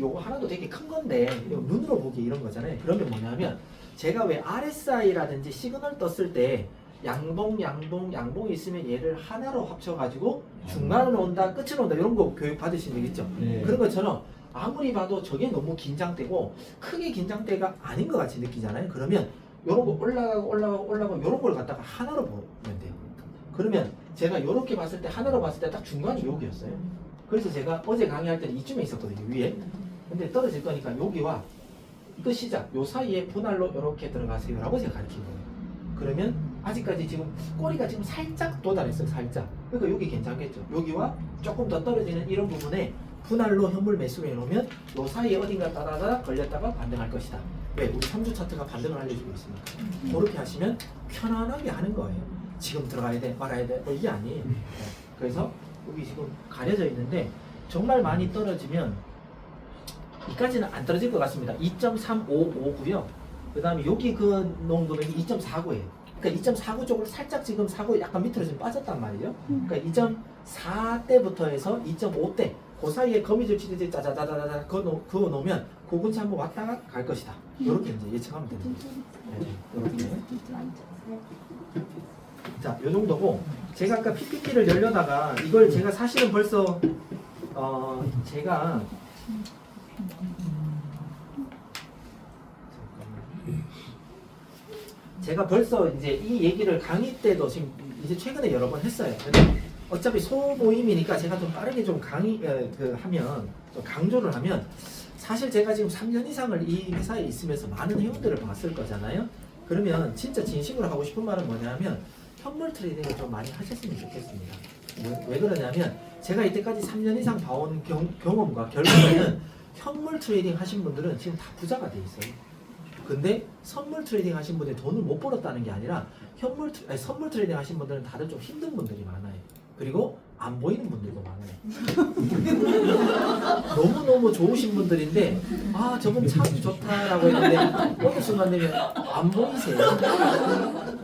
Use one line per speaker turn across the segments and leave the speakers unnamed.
사실 요거 하나도 되게 큰 건데 눈으로 보기 이런 거잖아요. 그러면 뭐냐면 제가 왜 RSI라든지 시그널 떴을 때 양봉, 양봉, 양봉이 있으면 얘를 하나로 합쳐가지고 중간으로 온다, 끝으로 온다 이런 거 교육 받으신 적 있죠?
네.
그런 것처럼 아무리 봐도 저게 너무 긴장되고 크게 긴장대가 아닌 것 같이 느끼잖아요. 그러면 요런 거 올라가고 올라가고 올라가고 요런 걸 갖다가 하나로 보면 돼요. 그러면 제가 요렇게 봤을 때 하나로 봤을 때 딱 중간이 여기였어요. 그래서 제가 어제 강의할 때는 이쯤에 있었거든요. 위에. 근데 떨어질 거니까 여기와 끝 시작 요 사이에 분할로 이렇게 들어가세요 라고 제가 가르친 거예요. 그러면 아직까지 지금 꼬리가 지금 살짝 도달했어요. 살짝. 그러니까 여기 괜찮겠죠. 여기와 조금 더 떨어지는 이런 부분에 분할로 현물 매수를 해놓으면 요 사이에 어딘가 따다다 걸렸다가 반등할 것이다. 왜? 우리 3주 차트가 반등을 알려주고 있으니까. 그렇게 하시면 편안하게 하는 거예요. 지금 들어가야 돼, 말아야 돼. 뭐 이게 아니에요. 네. 그래서 여기 지금 가려져 있는데 정말 많이 떨어지면 이까지는 안 떨어질 것 같습니다. 2.355고요. 그 다음에 여기 그 놓은 금액이 2.49예요. 그러니까 2.49 쪽으로 살짝 지금 사고 약간 밑으로 지금 빠졌단 말이죠. 그러니까 2.4 때부터 해서 2.5 때, 그 사이에 거미줄 치듯이 짜자자자자 그거, 놓- 그거 놓으면 그 근처 한번 왔다가 갈 것이다. 이렇게 이제 예측하면 됩니다. 네, 이렇게. 자, 요 정도고 제가 아까 PPT를 열려다가 이걸 제가 사실은 벌써 어 제가 제가 벌써 이제 이 얘기를 강의 때도 지금 이제 최근에 여러 번 했어요. 어차피 소모임이니까 제가 좀 빠르게 좀 강의 어, 그 하면 좀 강조를 하면 사실 제가 지금 3년 이상을 이 회사에 있으면서 많은 회원들을 봤을 거잖아요. 그러면 진짜 진심으로 하고 싶은 말은 뭐냐면 현물 트레이딩을 좀 많이 하셨으면 좋겠습니다. 왜, 왜 그러냐면 제가 이때까지 3년 이상 봐온 경, 경험과 결과는 현물 트레이딩 하신 분들은 지금 다 부자가 돼 있어요. 근데 선물 트레이딩 하신 분들이 돈을 못 벌었다는 게 아니라 현물 트- 아니, 선물 트레이딩 하신 분들은 다들 좀 힘든 분들이 많아요. 그리고 안 보이는 분들도 많아요. 너무너무 좋으신 분들인데 아 저분 참 좋다라고 했는데 어느 순간 되면 안 보이세요.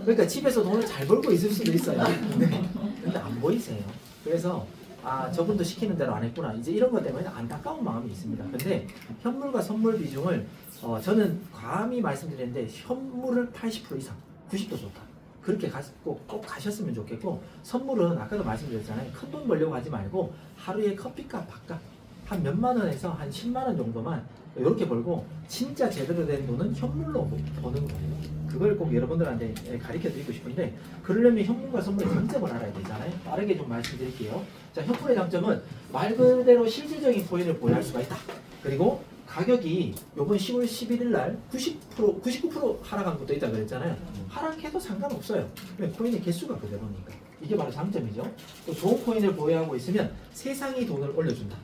그러니까 집에서 돈을 잘 벌고 있을 수도 있어요. 근데, 근데 안 보이세요. 그래서 아 저분도 시키는 대로 안 했구나. 이제 이런 것 때문에 안타까운 마음이 있습니다. 근데 현물과 선물 비중을 어, 저는 감히 말씀드리는데 현물을 80% 이상, 90도 좋다. 그렇게 가, 꼭, 꼭 가셨으면 좋겠고 선물은 아까도 말씀드렸잖아요. 큰 돈 벌려고 하지 말고 하루에 커피값, 밥값 한 몇만 원에서 한 10만 원 정도만 이렇게 벌고 진짜 제대로 된 돈은 현물로 뭐 버는 거예요. 그걸 꼭 여러분들한테 가르쳐 드리고 싶은데 그러려면 현물과 선물의 장점을 알아야 되잖아요. 빠르게 좀 말씀드릴게요. 자, 현물의 장점은 말 그대로 실질적인 코인을 보유할 수가 있다. 그리고 가격이 요번 10월 11일 날 90% 99% 하락한 것도 있다 그랬잖아요. 하락해도 상관없어요. 왜 코인의 개수가 그대로니까. 이게 바로 장점이죠. 또 좋은 코인을 보유하고 있으면 세상이 돈을 올려준다.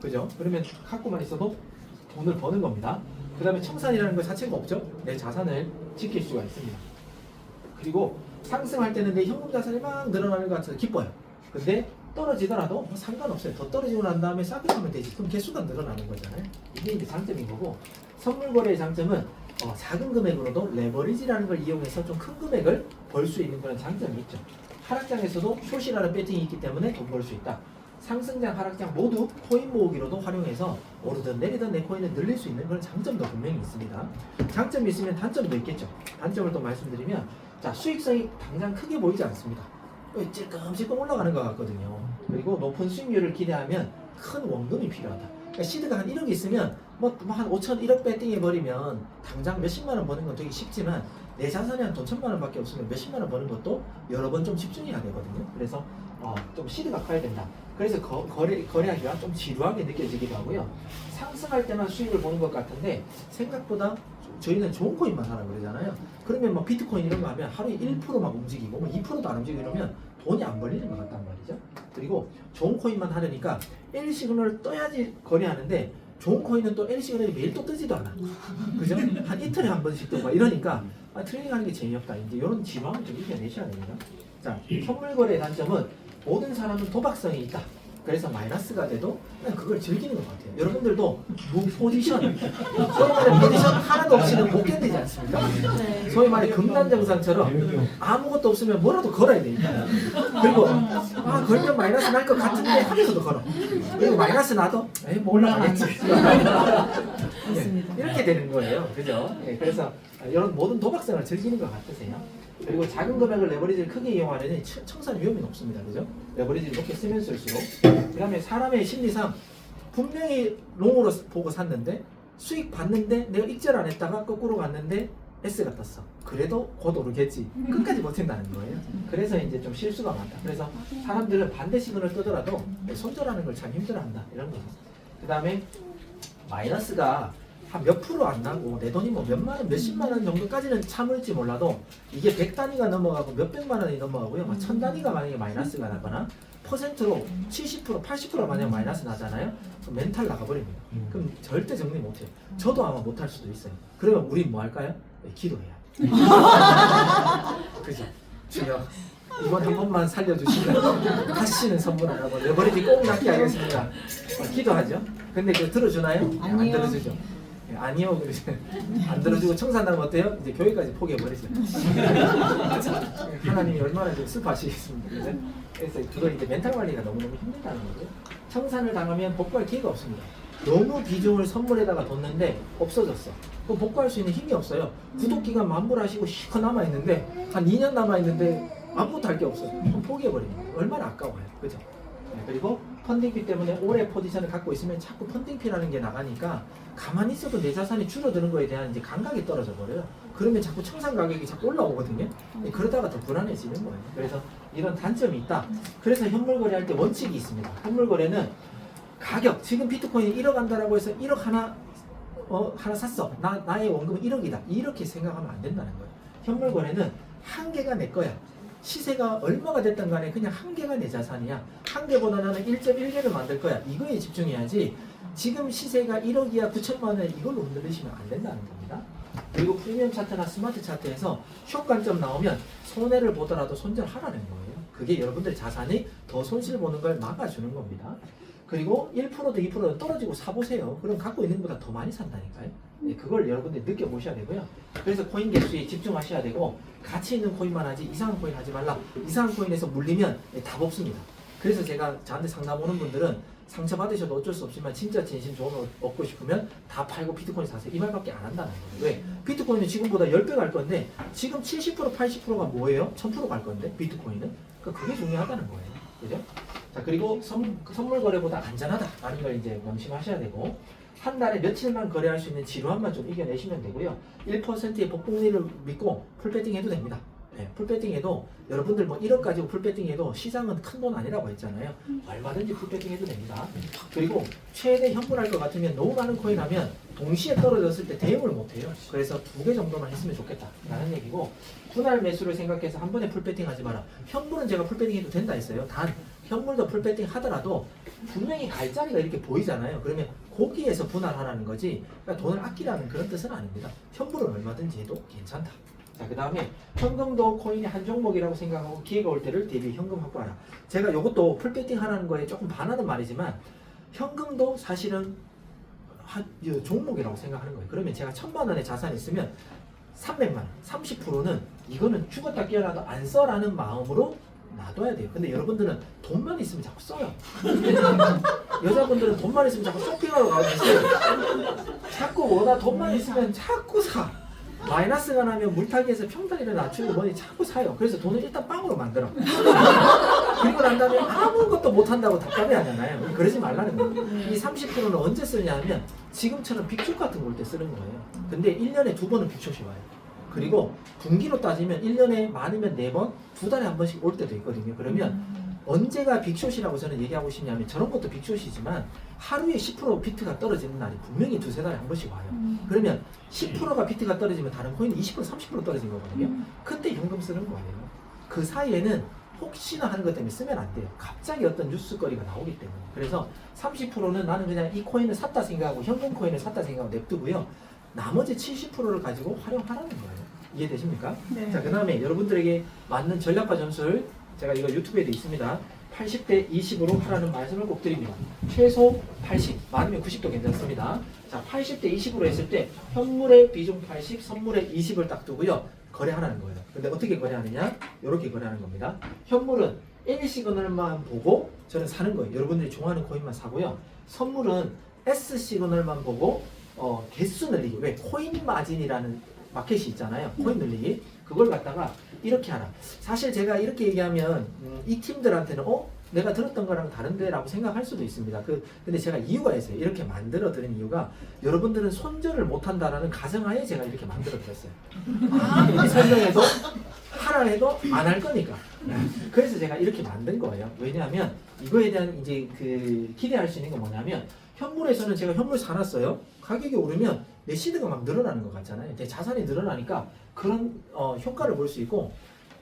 그죠? 그러면 갖고만 있어도 돈을 버는 겁니다. 그 다음에 청산이라는 것 자체가 없죠. 내 자산을 지킬 수가 있습니다. 그리고 상승할 때는 내 현금 자산이 막 늘어나는 것 같아서 기뻐요. 근데 떨어지더라도 뭐 상관없어요. 더 떨어지고 난 다음에 싸게 사면 되지. 그럼 개수가 늘어나는 거잖아요. 이게 이제 장점인 거고 선물 거래의 장점은 어, 작은 금액으로도 레버리지라는 걸 이용해서 좀 큰 금액을 벌 수 있는 그런 장점이 있죠. 하락장에서도 숏이라는 배팅이 있기 때문에 돈 벌 수 있다. 상승장, 하락장 모두 코인 모으기로도 활용해서 오르든 내리든 내 코인을 늘릴 수 있는 그런 장점도 분명히 있습니다. 장점이 있으면 단점도 있겠죠. 단점을 또 말씀드리면 자 수익성이 당장 크게 보이지 않습니다. 어, 찔끔찔끔 올라가는 것 같거든요. 그리고 높은 수익률을 기대하면 큰 원금이 필요하다. 그러니까 시드가 한 1억 있으면 뭐 한 5천 1억 배팅해 버리면 당장 몇십만 원 버는 건 되게 쉽지만 내 자산이 한 돈 천만 원밖에 없으면 몇십만 원 버는 것도 여러 번 좀 집중해야 되거든요. 그래서 어, 좀 시드가 커야 된다. 그래서 거, 거래, 거래하기가 좀 지루하게 느껴지기도 하고요. 상승할 때만 수익을 보는 것 같은데 생각보다 저희는 좋은 코인만 하라 그러잖아요. 그러면 뭐 비트코인 이런 거 하면 하루에 1%막 움직이고 뭐 2%도 안 움직이고 이러면 돈이 안 벌리는 것 같단 말이죠. 그리고 좋은 코인만 하려니까 L 시그널을 떠야지 거래하는데 좋은 코인은 또 L 시그널이 매일 또 뜨지도 않아. 그죠? 한 이틀에 한 번씩 뜨고 막 이러니까 아, 트레이딩하는 게 재미없다. 이제 이런 지방을 좀 이겨내셔야 됩니다. 자, 선물 거래의 단점은 모든 사람은 도박성이 있다. 그래서 마이너스가 돼도 그냥 그걸 즐기는 것 같아요. 여러분들도 무포지션, 소위 말해 포지션 하나도 없이는 못 견디지 않습니까?
네.
소위 말해 금단정상처럼 아무것도 없으면 뭐라도 걸어야 되니까. 그리고 아 걸면 마이너스 날 것 같은데 하면서도 걸어. 그리고 마이너스 나도 에이 뭐 올라가겠지.
맞습니다.
이렇게 되는 거예요. 그죠? 예, 그래서 이런 모든 도박성을 즐기는 것 같으세요. 그리고 작은 금액을 레버리지를 크게 이용하려니 청- 청산 위험이 높습니다. 그죠? 레버리지를 높게 쓰면 쓸수록. 그 다음에 사람의 심리상 분명히 롱으로 보고 샀는데 수익 봤는데 내가 익절 안 했다가 거꾸로 갔는데 S가 떴어. 그래도 곧 오르겠지. 끝까지 버틴다는 거예요. 그래서 이제 좀 실수가 많다. 그래서 사람들은 반대 시그널 뜨더라도 손절하는 걸 참 힘들어한다. 이런 거죠. 그 다음에 마이너스가 한 몇 프로 안 나고 내 돈이 뭐 몇만 원, 몇십만 원 정도까지는 참을지 몰라도 이게 백 단위가 넘어가고 몇 백만 원이 넘어가고요. 막천 단위가 만약에 마이너스가 나거나 퍼센트로 70% 80% 만약 마이너스 나잖아요. 그럼 멘탈 나가버립니다. 그럼 절대 정리 못해요. 저도 아마 못할 수도 있어요. 그러면 우린 뭐 할까요? 네, 기도해야 돼. 그죠? 주여 이번 한 번만 살려주시면 다시는 선물 안 하고 레버리지 꼭 낚게 하겠습니다. 어, 기도하죠. 근데 그 들어주나요? 안
아니요.
들어주죠. 예, 아니요. 그러죠. 안 들어주고 청산하면 어때요? 이제 교회까지 포기해 버리죠. 하나님이 얼마나 좀 슬퍼하시겠습니까? 그죠? 그래서 그걸 이제 멘탈 관리가 너무너무 힘들다는 거죠. 청산을 당하면 복구할 기회가 없습니다. 너무 비중을 선물에다가 뒀는데 없어졌어. 그럼 복구할 수 있는 힘이 없어요. 구독 기간 만불하시고 시커 남아 있는데 한 2년 남아 있는데 아무것도 할 게 없어. 그럼 포기해버리는 거예요. 얼마나 아까워요. 그죠? 네, 그리고 펀딩피 때문에 오래 포지션을 갖고 있으면 자꾸 펀딩피라는 게 나가니까 가만히 있어도 내 자산이 줄어드는 거에 대한 이제 감각이 떨어져 버려요. 그러면 자꾸 청산 가격이 자꾸 올라오거든요. 네, 그러다가 더 불안해지는 거예요. 그래서 이런 단점이 있다. 그래서 현물 거래 할 때 원칙이 있습니다. 현물 거래는 가격 지금 비트코인이 1억 한다라고 해서 1억 하나 어, 하나 샀어. 나 나의 원금은 1억이다. 이렇게 생각하면 안 된다는 거예요. 현물 거래는 한 개가 내 거야. 시세가 얼마가 됐든 간에 그냥 한 개가 내 자산이야. 한 개보다 나는 1.1개를 만들 거야. 이거에 집중해야지. 지금 시세가 1억이야 9천만 원 이걸로 흔들리시면 안 된다는 겁니다. 그리고 프리미엄 차트나 스마트 차트에서 숏 관점 나오면 손해를 보더라도 손절하라는 거예요. 그게 여러분들의 자산이 더 손실 보는 걸 막아주는 겁니다. 그리고 1%도 2%도 떨어지고 사보세요. 그럼 갖고 있는 것보다 더 많이 산다니까요. 네, 그걸 여러분들이 느껴보셔야 되고요. 그래서 코인 개수에 집중하셔야 되고 가치 있는 코인만 하지 이상한 코인 하지 말라. 이상한 코인에서 물리면 네, 답 없습니다. 그래서 제가 저한테 상담 오는 분들은 상처 받으셔도 어쩔 수 없지만 진짜 진심 거 얻고 싶으면 다 팔고 비트코인 사세요. 이 말밖에 안 한다는 거예요. 왜? 비트코인은 지금보다 10배 갈 건데 지금 70% 80%가 뭐예요? 1000%갈 건데 비트코인은? 그러니까 그게 중요하다는 거예요. 그죠? 자 그리고 선, 선물 거래보다 안전하다 라는 걸 이제 명심하셔야 되고 한 달에 며칠만 거래할 수 있는 지루함만 좀 이겨내시면 되고요. 1%의 복복리를 믿고 풀배팅 해도 됩니다. 네, 풀배팅 해도 여러분들 뭐 1억 가지고 풀배팅 해도 시장은 큰 돈 아니라고 했잖아요. 얼마든지 풀배팅 해도 됩니다. 그리고 최대 현물할 것 같으면 너무 많은 코인 하면 동시에 떨어졌을 때 대응을 못 해요. 그래서 두 개 정도만 했으면 좋겠다라는 얘기고 분할 매수를 생각해서 한 번에 풀배팅 하지 마라. 현물은 제가 풀배팅 해도 된다 했어요. 단 현물도 풀배팅 하더라도 분명히 갈 자리가 이렇게 보이잖아요. 그러면 거기에서 분할하라는 거지 그러니까 돈을 아끼라는 그런 뜻은 아닙니다. 현물은 얼마든지 해도 괜찮다. 자, 그 다음에 현금도 코인의 한 종목이라고 생각하고 기회가 올 때를 대비 현금 확보하라. 제가 이것도 풀배팅 하라는 거에 조금 반하는 말이지만 현금도 사실은 한이 종목이라고 생각하는 거예요. 그러면 제가 천만 원의 자산이 있으면 300만 원, 30%는 이거는 죽었다 깨어나도 안 써라는 마음으로 놔둬야 돼요. 근데 여러분들은 돈만 있으면 자꾸 써요. 여자분들은 돈만 있으면 자꾸 쇼핑하러 가주세요. 자꾸 뭐다 돈만 있으면 자꾸 사. 마이너스가 나면 물타기에서 평단위를 낮추고 뭐니 자꾸 사요. 그래서 돈을 일단 빵으로 만들어. 그리고 난 다음에 아무것도 못한다고 답답해 하잖아요. 그러지 말라는 거예요. 이 30%는 언제 쓰냐 하면 지금처럼 빅쇼 같은 거올때 쓰는 거예요. 근데 1년에 두 번은 빅쇼이 와요. 그리고 분기로 따지면 1년에 많으면 4번, 두 달에 한 번씩 올 때도 있거든요. 그러면 언제가 빅숏이라고 저는 얘기하고 싶냐면 저런 것도 빅숏이지만 하루에 10% 비트가 떨어지는 날이 분명히 두세 달에 한 번씩 와요. 그러면 10%가 비트가 떨어지면 다른 코인은 20% 30% 떨어진 거거든요. 그때 현금 쓰는 거예요. 그 사이에는 혹시나 하는 것 때문에 쓰면 안 돼요. 갑자기 어떤 뉴스거리가 나오기 때문에. 그래서 30%는 나는 그냥 이 코인을 샀다 생각하고 현금 코인을 샀다 생각하고 냅두고요. 나머지 70%를 가지고 활용하라는 거예요. 이해되십니까?
네.
자, 그 다음에 여러분들에게 맞는 전략과 전술 제가 이거 유튜브에도 있습니다. 80대 20으로 하라는 말씀을 꼭 드립니다. 최소 80, 많으면 90도 괜찮습니다. 자, 80대 20으로 했을 때 현물의 비중 80, 선물의 20을 딱 두고요. 거래하라는 거예요. 근데 어떻게 거래하느냐? 이렇게 거래하는 겁니다. 현물은 L 시그널만 보고 저는 사는 거예요. 여러분들이 좋아하는 코인만 사고요. 선물은 S 시그널만 보고 어, 개수 늘리기. 왜? 코인 마진이라는 마켓이 있잖아요. 코인 늘리기. 그걸 갖다가 이렇게 하라. 사실 제가 이렇게 얘기하면 음, 이 팀들한테는 어? 내가 들었던 거랑 다른데라고 생각할 수도 있습니다. 그 근데 제가 이유가 있어요. 이렇게 만들어 드린 이유가 여러분들은 손절을 못 한다라는 가정하에 제가 이렇게 만들어 드렸어요. 아무리 설명해도 하라 해도 안 할 거니까. 그래서 제가 이렇게 만든 거예요. 왜냐하면 이거에 대한 이제 그 기대할 수 있는 게 뭐냐면 현물에서는 제가 현물 사놨어요. 가격이 오르면 내 시드가 막 늘어나는 것 같잖아요. 내 자산이 늘어나니까 그런 어, 효과를 볼 수 있고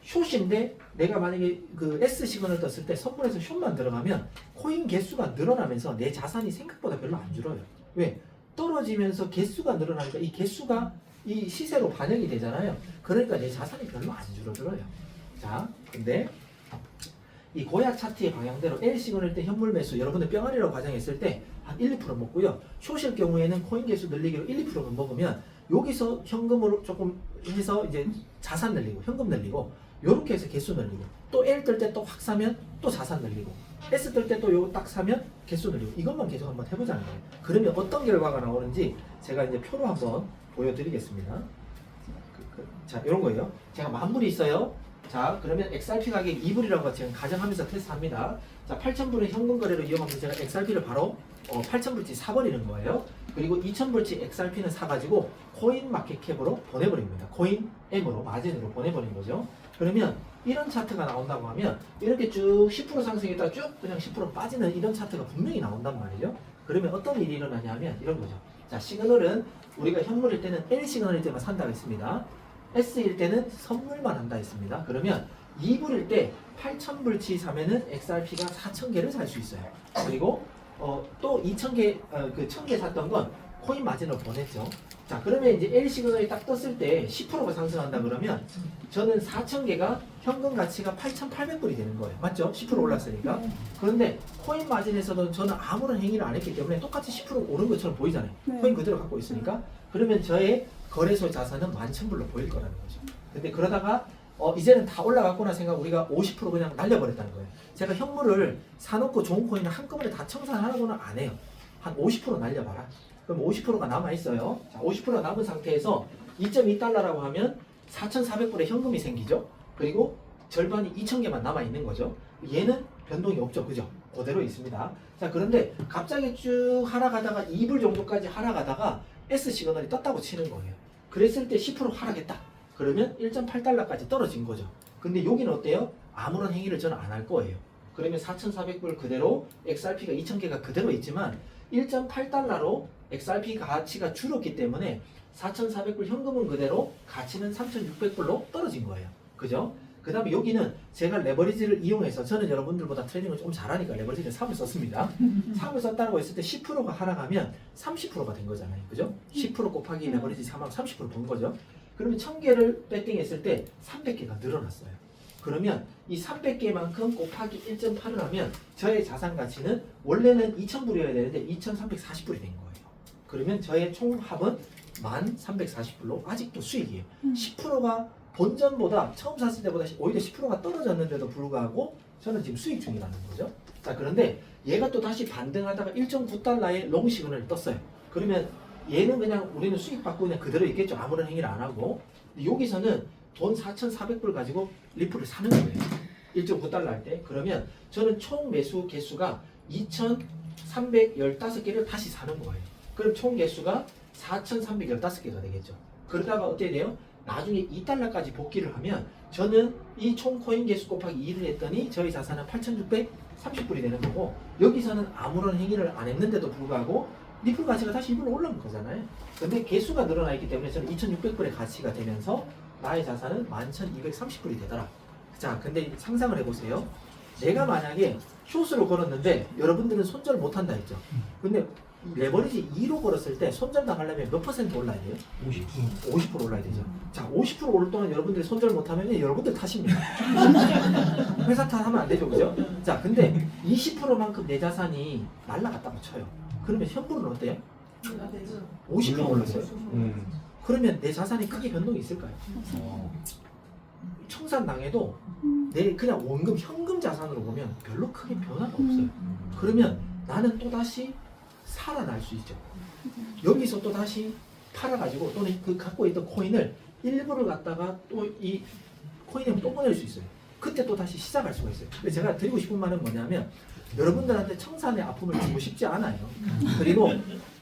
숏인데 내가 만약에 그 S 시그널 떴을 때 선물에서 숏만 들어가면 코인 개수가 늘어나면서 내 자산이 생각보다 별로 안 줄어요. 왜? 떨어지면서 개수가 늘어나니까 이 개수가 이 시세로 반영이 되잖아요. 그러니까 내 자산이 별로 안 줄어들어요. 자, 근데 이 고약 차트의 방향대로 L 시그널 때 현물 매수 여러분들 뿅아리라고 가정했을 때 한 1, 2% 먹고요. 숏일 경우에는 코인 개수 늘리기로 1, 2%만 먹으면 여기서 현금으로 조금 해서 이제 자산 늘리고 현금 늘리고 요렇게 해서 개수 늘리고 또 L 뜰 때 또 확 사면 또 자산 늘리고 S 뜰 때 또 요거 딱 사면 개수 늘리고 이것만 계속 한번 해보자는 거예요. 그러면 어떤 결과가 나오는지 제가 이제 표로 한번 보여드리겠습니다. 그, 그, 자, 이런 거예요. 제가 만불이 있어요. 자, 그러면 XRP 가격 2불이라고 지금 가정하면서 테스트합니다. 자, 8,000불은 현금 거래로 이용하면서 제가 XRP를 바로 어, 8,000불치 사버리는 거예요. 그리고 2,000불치 XRP는 사가지고 코인 마켓캡으로 보내버립니다. 코인 M으로 마진으로 보내버린 거죠. 그러면 이런 차트가 나온다고 하면 이렇게 쭉 10% 상승했다가 쭉 그냥 10% 빠지는 이런 차트가 분명히 나온단 말이죠. 그러면 어떤 일이 일어나냐면 이런 거죠. 자, 시그널은 우리가 현물일 때는 L 시그널일 때만 산다고 했습니다. S일 때는 선물만 한다 했습니다. 그러면 2불일 때 8,000불치 사면은 XRP가 4,000개를 살 수 있어요. 그리고 어, 또 2,000개, 어, 그 1,000개 샀던 건 코인 마진으로 보냈죠. 자, 그러면 이제 L 시그널이 딱 떴을 때 10%가 상승한다 그러면 저는 4,000개가 현금 가치가 8,800불이 되는 거예요. 맞죠? 10% 올랐으니까. 그런데 코인 마진에서도 저는 아무런 행위를 안 했기 때문에 똑같이 10% 오른 것처럼 보이잖아요.
네.
코인 그대로 갖고 있으니까. 그러면 저의 거래소 자산은 11,000불로 보일 거라는 거죠. 근데 그러다가 어, 이제는 다 올라갔구나 생각 우리가 50% 그냥 날려버렸다는 거예요. 제가 현물을 사놓고 좋은 코인을 한꺼번에 다 청산하라고는 안 해요. 한 50% 날려봐라. 그럼 50%가 남아있어요. 자, 50%가 남은 상태에서 2.2달러라고 하면 4,400불의 현금이 생기죠. 그리고 절반이 2,000개만 남아있는 거죠. 얘는 변동이 없죠. 그죠? 그대로 있습니다. 자, 그런데 갑자기 쭉 하락하다가 2불 정도까지 하락하다가 S 시그널이 떴다고 치는 거예요. 그랬을 때 10% 하락했다. 그러면 1.8달러까지 떨어진 거죠. 근데 여기는 어때요? 아무런 행위를 저는 안 할 거예요. 그러면 4,400불 그대로 XRP가 2,000개가 그대로 있지만 1.8달러로 XRP 가치가 줄었기 때문에 4,400불 현금은 그대로 가치는 3,600불로 떨어진 거예요. 그죠? 그 다음에 여기는 제가 레버리지를 이용해서 저는 여러분들보다 트레이닝을 좀 잘하니까 레버리지를 3을 썼습니다. 3을 썼다고 했을 때 10%가 하락하면 30%가 된 거잖아요. 그죠? 10% 곱하기 레버리지 3하면 30%본 거죠. 그러면 1000개를 배팅했을 때 300개가 늘어났어요. 그러면 이 300개만큼 곱하기 1.8을 하면 저의 자산 가치는 원래는 2,000불이어야 되는데 2,340불이 된 거예요. 그러면 저의 총 합은 1,340불로 아직도 수익이에요.
음.
10%가 본전보다 처음 샀을 때보다 오히려 10%가 떨어졌는데도 불구하고 저는 지금 수익 중이라는 거죠. 자, 그런데 얘가 또 다시 반등하다가 1.9달러의 롱 시그널이 떴어요. 그러면 얘는 그냥 우리는 수익 받고 그냥 그대로 있겠죠. 아무런 행위를 안 하고. 여기서는 돈 4,400불 가지고 리플을 사는 거예요. 1.9달러 할 때. 그러면 저는 총 매수 개수가 2,315개를 다시 사는 거예요. 그럼 총 개수가 4,315개가 되겠죠. 그러다가 어떻게 돼요? 나중에 2달러까지 복귀를 하면 저는 이 총 코인 개수 곱하기 2를 했더니 저희 자산은 8,630불이 되는 거고 여기서는 아무런 행위를 안 했는데도 불구하고 리플 가치가 다시 2불로 올라온 거잖아요. 근데 개수가 늘어나 있기 때문에 저는 2,600불의 가치가 되면서 나의 자산은 11,230불이 되더라. 자, 근데 상상을 해보세요. 내가 만약에 숏으로 걸었는데 여러분들은 손절 못 한다 했죠. 근데 레버리지 2로 걸었을 때 손절 당하려면 몇 퍼센트 올라야 돼요?
50%.
50% 올라야 되죠. 자, 50% 오를 동안 여러분들이 손절 못하면 여러분들 탓입니다. 회사 탓하면 안 되죠, 그죠? 자, 근데 20%만큼 내 자산이 날라갔다고 쳐요. 그러면 현물은 어때요? 50% 올랐어요.
음.
그러면 내 자산이 크게 변동이 있을까요?
어.
청산 당해도 내 그냥 원금 현금 자산으로 보면 별로 크게 변화가 없어요. 그러면 나는 또 다시 살아날 수 있죠. 여기서 또 다시 팔아가지고 또는 그 갖고 있던 코인을 일부를 갖다가 또 이 코인에 또 보낼 수 있어요. 그때 또 다시 시작할 수가 있어요. 근데 제가 드리고 싶은 말은 뭐냐면 여러분들한테 청산의 아픔을 주고 싶지 않아요. 그리고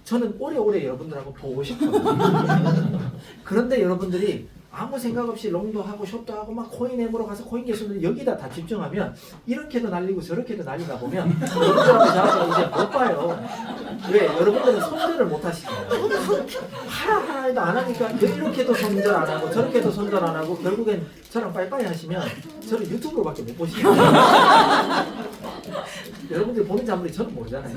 저는 오래오래 여러분들하고 보고 싶어요. 그런데 여러분들이 아무 생각 없이 롱도 하고 숏도 하고 막 코인 앱으로 가서 코인 개수는 여기다 다 집중하면 이렇게도 날리고 저렇게도 날리다 보면 여러분들하고 저하고 이제 못 봐요. 왜? 여러분들은 손절을 못 하시잖아요. 하나 하나도 안 하니까 이렇게도 손절 안 하고 저렇게도 손절 안 하고 결국엔 저랑 빠이빠이 하시면 저를 유튜브로밖에 못 보시는 거예요. 여러분들이 보는지 아무리 저는 모르잖아요.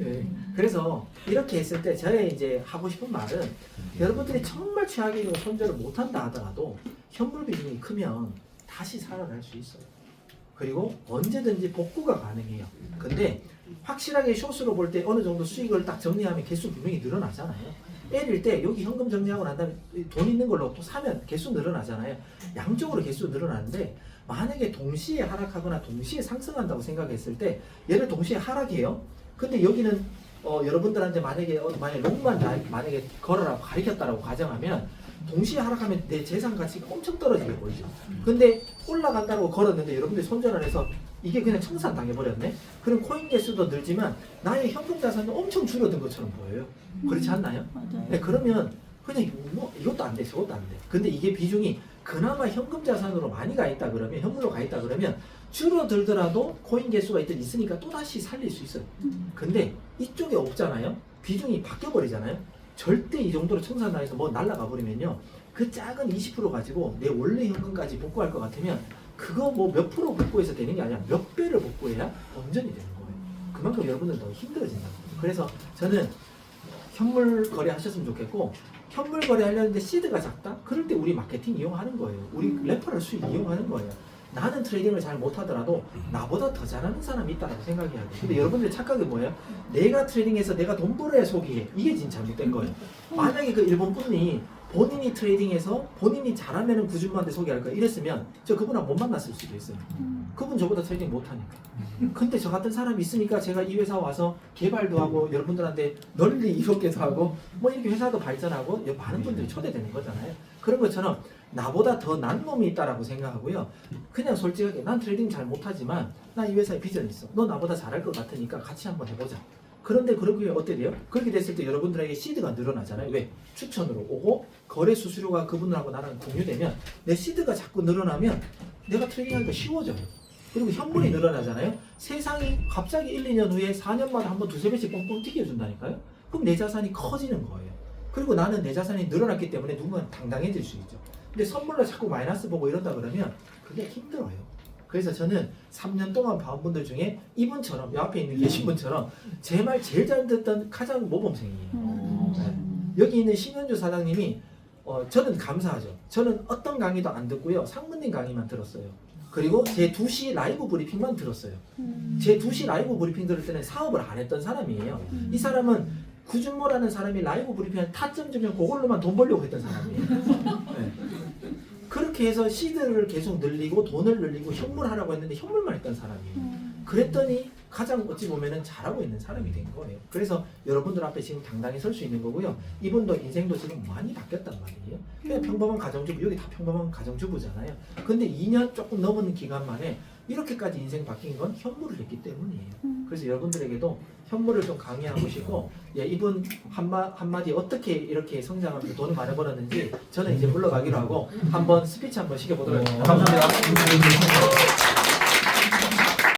예. 그래서 이렇게 했을 때 저의 이제 하고 싶은 말은 여러분들이 정말 최악의 손절을 못한다 하더라도 현물 비중이 크면 다시 살아날 수 있어요. 그리고 언제든지 복구가 가능해요. 근데 확실하게 숏으로 볼 때 어느 정도 수익을 딱 정리하면 개수 분명히 늘어나잖아요. L일 때 여기 현금 정리하고 난 다음에 돈 있는 걸로 또 사면 개수 늘어나잖아요. 양쪽으로 개수 늘어나는데 만약에 동시에 하락하거나 동시에 상승한다고 생각했을 때 얘를 동시에 하락해요. 근데 여기는 어, 여러분들한테 만약에 어, 만약에 롱만 나- 만약에 걸어라고 가리켰다라고 가정하면 동시에 하락하면 내 재산 가치가 엄청 떨어지게 보이죠. 근데 올라간다고 걸었는데 여러분들이 손절을 해서 이게 그냥 청산 당해버렸네? 그럼 코인 개수도 늘지만 나의 현금 자산은 엄청 줄어든 것처럼 보여요. 그렇지 않나요?
맞아요.
네, 그러면 그냥 뭐 이것도 안 돼, 저것도 안 돼. 근데 이게 비중이 그나마 현금 자산으로 많이 가 있다 그러면 현물로 가 있다 그러면 줄어들더라도 코인 개수가 있든 있으니까 또 다시 살릴 수 있어요. 근데 이쪽에 없잖아요. 비중이 바뀌어 버리잖아요. 절대 이 정도로 청산당해서 뭐 날라가 버리면요. 그 작은 20% 가지고 내 원래 현금까지 복구할 것 같으면 그거 뭐 몇 프로 복구해서 되는 게 아니라 몇 배를 복구해야 본전이 되는 거예요. 그만큼 여러분들 더 힘들어진다는 거죠. 그래서 저는 현물 거래 하셨으면 좋겠고 현물 거래 하려는데 시드가 작다? 그럴 때 우리 마케팅 이용하는 거예요. 우리 레퍼럴 수익 이용하는 거예요. 나는 트레이딩을 잘 못하더라도 나보다 더 잘하는 사람이 있다고 생각해야 돼. 근데 여러분들 착각이 뭐예요? 내가 트레이딩해서 내가 돈 벌어야 소비해. 이게 지금 잘못된 거예요. 만약에 그 일본 분이 본인이 트레이딩해서 본인이 잘하는 구준만한테 소개할 거야. 이랬으면 저 그분하고 못 만났을 수도 있어요. 그분 저보다 트레이딩 못하니까. 근데 저 같은 사람이 있으니까 제가 이 회사 와서 개발도 하고 여러분들한테 널리 이롭게도 하고 뭐 이렇게 회사도 발전하고 많은 분들이 초대되는 거잖아요. 그런 것처럼 나보다 더 난 놈이 있다라고 생각하고요. 그냥 솔직하게 난 트레이딩 잘 못하지만 나 이 회사에 비전 있어. 너 나보다 잘할 것 같으니까 같이 한번 해보자. 그런데 그렇게 어떻게 돼요? 그렇게 됐을 때 여러분들에게 시드가 늘어나잖아요. 왜? 추천으로 오고 거래 수수료가 그분하고 나랑 공유되면 내 시드가 자꾸 늘어나면 내가 트레이딩하기가 쉬워져요. 그리고 현물이 늘어나잖아요. 세상이 갑자기 1, 2년 후에 4년마다 한 번 두세 배씩 뻥뻥 튀겨준다니까요. 그럼 내 자산이 커지는 거예요. 그리고 나는 내 자산이 늘어났기 때문에 누군가 당당해질 수 있죠. 근데 선물로 자꾸 마이너스 보고 이런다 그러면 그게 힘들어요. 그래서 저는 3년 동안 봐온 분들 중에 이분처럼 요 앞에 있는 계신 분처럼 제 말 제일 잘 듣던 가장 모범생이에요.
음.
여기 있는 신현주 사장님이 어, 저는 감사하죠. 저는 어떤 강의도 안 듣고요. 상무님 강의만 들었어요. 그리고 제 2시 라이브 브리핑만 들었어요.
음.
제 2시 라이브 브리핑 들을 때는 사업을 안 했던 사람이에요.
음.
이 사람은 구준모라는 사람이 라이브 브리핑을 타점 주면 그걸로만 돈 벌려고 했던 사람이에요. 네. 그렇게 해서 시드를 계속 늘리고 돈을 늘리고 현물하라고 했는데 현물만 했던 사람이에요.
음.
그랬더니 가장 어찌 보면은 잘하고 있는 사람이 된 거예요. 그래서 여러분들 앞에 지금 당당히 설 수 있는 거고요. 이분도 인생도 지금 많이 바뀌었단 말이에요. 그냥 평범한 가정주부 여기 다 평범한 가정주부잖아요. 근데 2년 조금 넘은 기간 만에 이렇게까지 인생 바뀐 건 현물을 했기 때문이에요.
음.
그래서 여러분들에게도 현물을 좀 강의하고 싶고 예, 이분 한마, 한마디 어떻게 이렇게 성장하면서 돈을 많이 벌었는지 저는 이제 물러가기로 하고 한번 스피치 한번 시켜보도록 하겠습니다. 감사합니다.